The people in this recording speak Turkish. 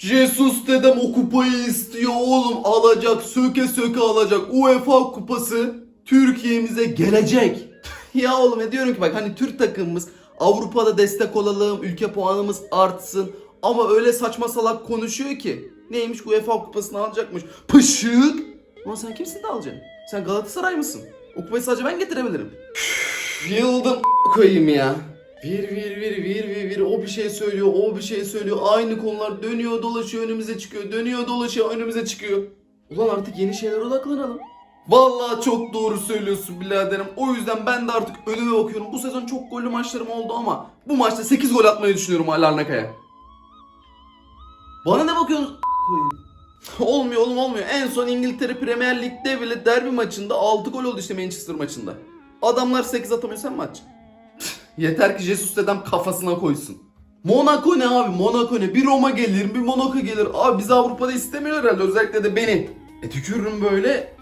Jesus dedem o kupayı istiyor oğlum alacak söke söke alacak UEFA kupası Türkiye'mize gelecek. ya oğlum ne diyorum ki bak hani Türk takımımız Avrupa'da destek olalım ülke puanımız artsın ama öyle saçma salak konuşuyor ki neymiş UEFA kupasını alacakmış pışık. Ulan sen kimsin de alacaksın? Sen Galatasaray mısın? O kupayı sadece ben getirebilirim. Yıldım koyayım ya. Vir vir vir vir o bir şey söylüyor o bir şey söylüyor aynı konular dönüyor dolaşıyor önümüze çıkıyor dönüyor dolaşıyor önümüze çıkıyor. Ulan artık yeni şeylere odaklanalım. Vallahi çok doğru söylüyorsun biraderim. O yüzden ben de artık önüme bakıyorum. Bu sezon çok gollü maçlarım oldu ama bu maçta 8 gol atmayı düşünüyorum Alarnaka'ya. Bana ne bakıyorsun? Koyayım. olmuyor oğlum olmuyor. En son İngiltere Premier Lig'de bile derbi maçında 6 gol oldu işte Manchester maçında. Adamlar 8 atamıyor sen atacaksın? Yeter ki Jesus dedem kafasına koysun. Monaco ne abi? Monaco ne? Bir Roma gelir, bir Monaco gelir. Abi bizi Avrupa'da istemiyor herhalde özellikle de beni. E tükürürüm böyle.